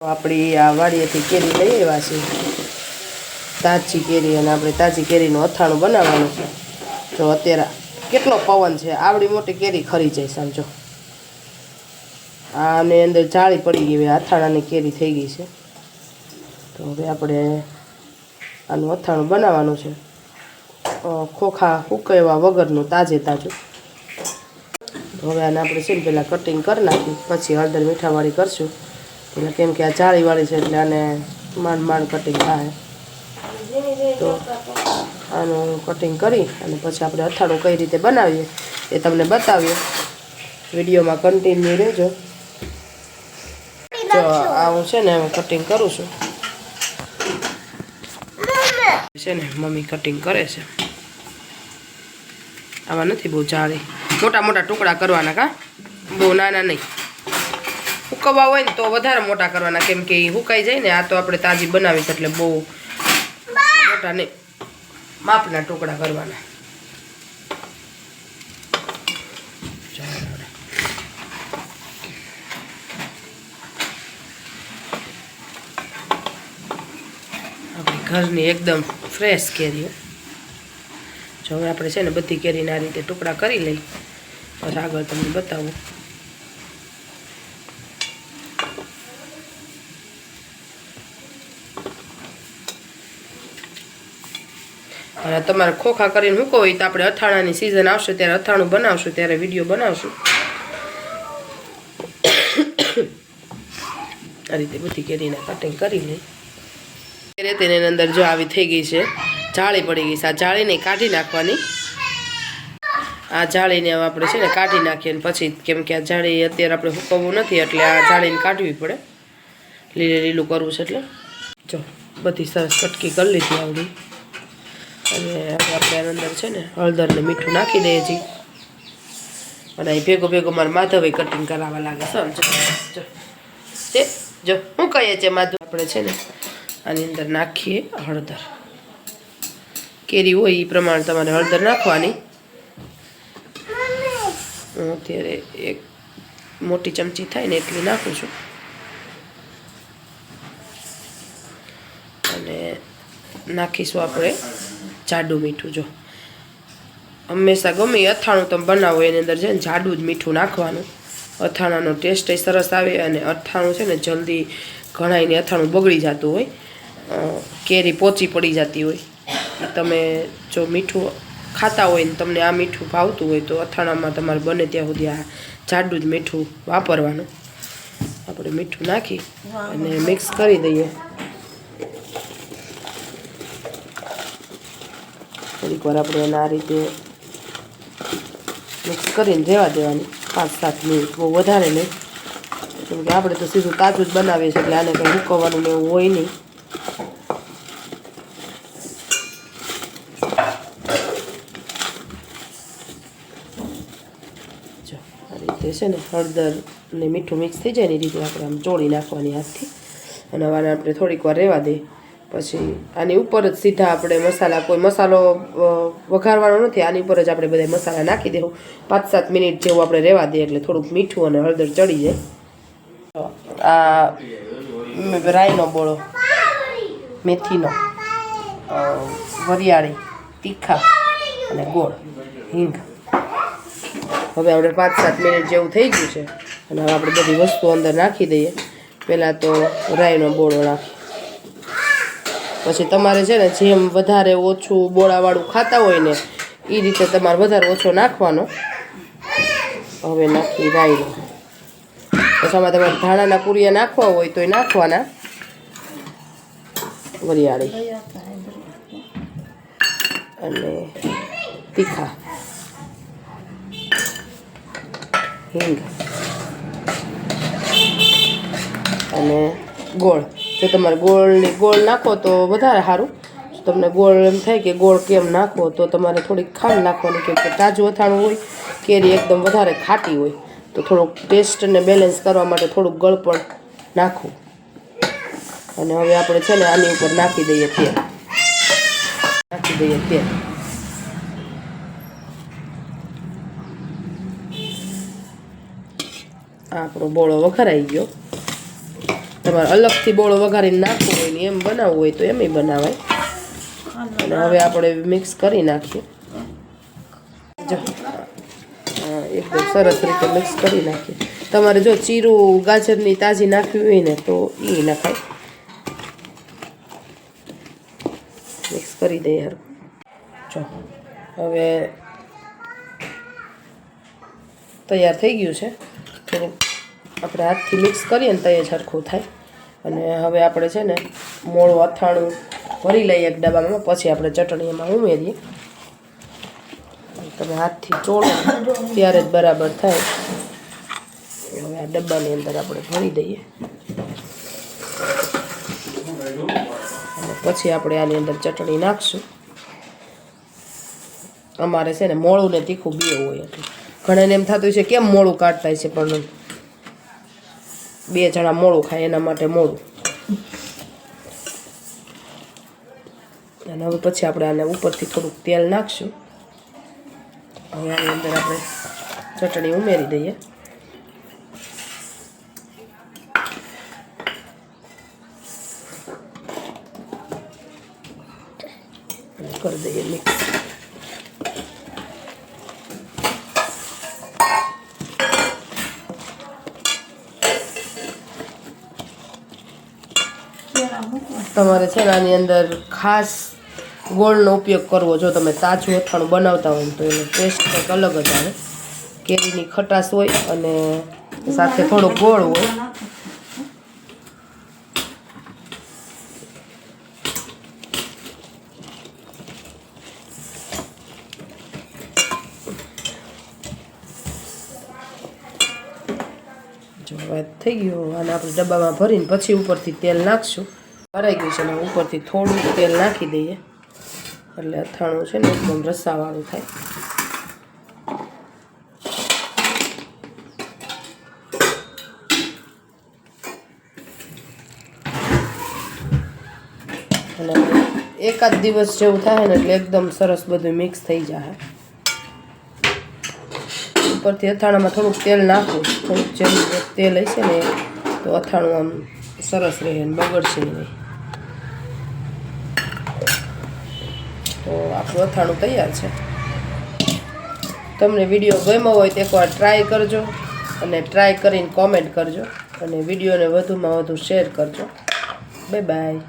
આપણી આ વાડીએથી કેરી લઈ આવ્યા છે તાજી કેરી અને આપણે તાજી કેરીનું અથાણું બનાવવાનું છે. જો અત્યારે કેટલો પવન છે, આવડી મોટી કેરી ખરી જાય સમજો. આની અંદર જાળી પડી ગઈ અથાણાની કેરી થઈ ગઈ છે. તો હવે આપણે આનું અથાણું બનાવવાનું છે. ખોખા ઉકેવા વગરનું તાજે તાજું. હવે આને આપણે છે ને પહેલાં કટિંગ કરી નાખી, પછી હળદર મીઠાવાળી કરશું. એટલે કેમ કે આ જાળીવાળી છે એટલે આને માંડ માંડ કટિંગ થાય. તો આનું કટિંગ કરી અને પછી આપણે અથાણું કઈ રીતે બનાવીએ એ તમને બતાવીએ. વિડીયોમાં કન્ટિન્યુ રહેજો. તો આ હું છે ને હું કટિંગ કરું છું. છે ને, મમ્મી કટિંગ કરે છે. આમાં નથી બહુ જાળી. મોટા મોટા ટુકડા કરવાના કા? બહુ નાના નહીં. હુકવવા હોય ને તો વધારે મોટા કરવાના. કેમ કે એ હુકાઈ જાય ને, આ તો આપણે તાજી બનાવી છે એટલે બહુ મોટા નહીં. માપના ટુકડા કરવાના. ઘરની એકદમ ફ્રેશ કેરીઓ. જો હવે આપણે છે ને બધી કેરીના રીતે ટુકડા કરી લઈ પછી આગળ તમને બતાવું. અને તમારે ખોખા કરીને મૂકો હોય તો આપણે અથાણાની સિઝન આવશે, ત્યારે અથાણું બનાવશું, ત્યારે વીડિયો બનાવશું. આ રીતે બધી કેરીના કટિંગ કરી લઈ કેરી તેની અંદર જો આવી થઈ ગઈ છે, જાળી પડી ગઈ છે. આ જાળીને કાઢી નાખવાની. આ જાળીને આપણે છે ને કાઢી નાખીએ અને પછી કેમ કે આ જાળી અત્યારે આપણે હુકવવું નથી, એટલે આ જાળીને કાઢવી પડે. લીલે લીલું કરવું છે એટલે. જો, બધી સરસ કટકી કરી લીધી આવડી. અને હવે આપણે આની અંદર છે ને હળદર ને મીઠું નાખી દઈએ છીએ. અને અહીં ભેગો ભેગો મારે માધવે કટિંગ કરાવવા લાગે છે. જો શું કહીએ છીએ માધવ આપણે છે ને આની અંદર નાખીએ હળદર. કેરી હોય એ પ્રમાણે તમારે હળદર નાખવાની. હું અત્યારે એક મોટી ચમચી થાય ને એટલી નાખું છું. અને નાખીશું આપણે જાડું મીઠું જો. હંમેશા ગમે અથાણું તમે બનાવો એની અંદર છે ને જાડું જ મીઠું નાખવાનું. અથાણાનો ટેસ્ટ સરસ આવે અને અથાણું છે ને જલ્દી ઘણાઈને અથાણું બગડી જતું હોય કેરી પોચી પડી જતી હોય. તમે જો મીઠું ખાતા હોય ને તમને આ મીઠું ભાવતું હોય તો અથાણામાં તમારે બને ત્યાં સુધી આ જાડું જ મીઠું વાપરવાનું. આપણે મીઠું નાખી અને મિક્સ કરી દઈએ. થોડીક આપણે એને આ રીતે મિક્સ કરીને રહેવા દેવાની. પાંચ, સાત મિનિટ બહુ વધારે નહીં. કેમ કે આપણે તો સીધું તાજું જ બનાવીએ છીએ, એટલે આને કંઈ મૂકવાનું ને એવું હોય નહીં. રીતે છે ને હળદર ને મીઠું મિક્સ થઈ જાય ને એ રીતે આપણે આમ ચોળી નાખવાની હાથથી. અને હવે આપણે થોડીક વાર રહેવા દઈએ પછી આની ઉપર જ સીધા આપણે મસાલા, કોઈ મસાલો વઘારવાનો નથી. આની ઉપર જ આપણે બધા મસાલા નાખી દેવું પાંચ સાત મિનિટ જેવું આપણે રહેવા દઈએ એટલે થોડુંક મીઠું અને હળદર ચડી જાય. આ રાઈનો બોળો, મેથીનો વરિયાળી, તીખા અને ગોળ, હિંગ. હવે આપણે પાંચ સાત મિનિટ જેવું થઈ ગયું છે. અને હવે આપણે બધી વસ્તુઓ અંદર નાખી દઈએ. પહેલાં તો રાઈનો બોળો નાખી પછી તમારે છે ને જેમ વધારે ઓછું બોળાવાળું ખાતા હોય ને એ રીતે તમારે વધારે ઓછો નાખવાનો. હવે નાખી રાઈ પછી આમાં તમારે ધાણાના પૂરિયા નાખવા હોય તો એ નાખવાના. વરિયાળી. અને તીખા. હિંગ. અને ગોળ. જો તમારે ગોળની, ગોળ નાખો તો વધારે સારું. તમને ગોળ એમ થાય કે ગોળ કેમ નાખવો તો તમારે થોડીક ખાંડ નાખવાની, કેમ કે તાજું અથાણું હોય, કેરી એકદમ વધારે ખાટી હોય, તો થોડુંક ટેસ્ટને બેલેન્સ કરવા માટે થોડુંક ગળપણ નાખવું અને હવે આપણે છે ને આની ઉપર નાખી દઈએ તેલ. નાખી દઈએ તેલ. આપણો બોળો વખરાઈ ગયો. તમારે અલગથી બોળો વઘારીને નાખવો હોય ને એમ બનાવવું હોય તો એમ બનાવાય. અને હવે આપણે મિક્સ કરી નાખીએ. જો. એકદમ સરસ રીતે મિક્સ કરી નાખીએ. તમારે જો ચીરું, ગાજરની તાજી નાખવી હોય ને તો એ નાખાય. મિક્સ કરી દઈએ હારું. જો, હવે તૈયાર થઈ ગયું છે. આપણે હાથથી મિક્સ કરીએ ને તૈયાર સરખું થાય. અને હવે આપણે છે ને મોળું અથાણું ભરી લઈએ એક ડબ્બામાં. પછી આપણે ચટણી એમાં ઉમેરીએ. તમે હાથથી ચોળો ત્યારે જ બરાબર થાય. હવે આ ડબ્બાની અંદર આપણે ભરી દઈએ. અને પછી આપણે આની અંદર ચટણી નાખશું. અમારે છે ને મોળું ને તીખું બે હોય એટલે. ઘણાને એમ થતું છે કેમ મોળું કાઢતા છે પણ બે જણા મોળું ખાય, એના માટે મોળું અને હવે પછી આપણે આને ઉપરથી થોડુંક તેલ નાખશું. હવે આની અંદર આપણે ચટણી ઉમેરી દઈએ. કરી દઈએ મિક્સ. તમારે છે ને આની અંદર ખાસ ગોળનો ઉપયોગ કરવો, જો તમે તાજું અથાણું બનાવતા હોય તો એનો ટેસ્ટ કંઈક અલગ જ આવે. કેરીની ખટાશ હોય અને સાથે થોડો ગોળ હોય. થઈ ગયું. અને આપણે ડબ્બામાં ભરીને પછી ઉપરથી તેલ નાખશું. ભરાઈ ગયું છે અને ઉપરથી થોડું તેલ નાખી દઈએ. એટલે અથાણું છે ને એકદમ રસાવાળું થાય. અને એકાદ દિવસ જેવું થાય ને એટલે એકદમ સરસ બધું મિક્સ થઈ જાય ઉપરથી અથાણામાં થોડુંક તેલ નાખું. થોડુંક જેમ તેલ હશે ને તો અથાણું આમ સરસ રહે ને બગડશે નહીં. તો આપણું અથાણું તૈયાર છે. તમને વીડિયો ગમ્યો હોય તો એકવાર ટ્રાય કરજો અને ટ્રાય કરીને કોમેન્ટ કરજો અને વિડીયોને વધુમાં વધુ શેર કરજો. Bye bye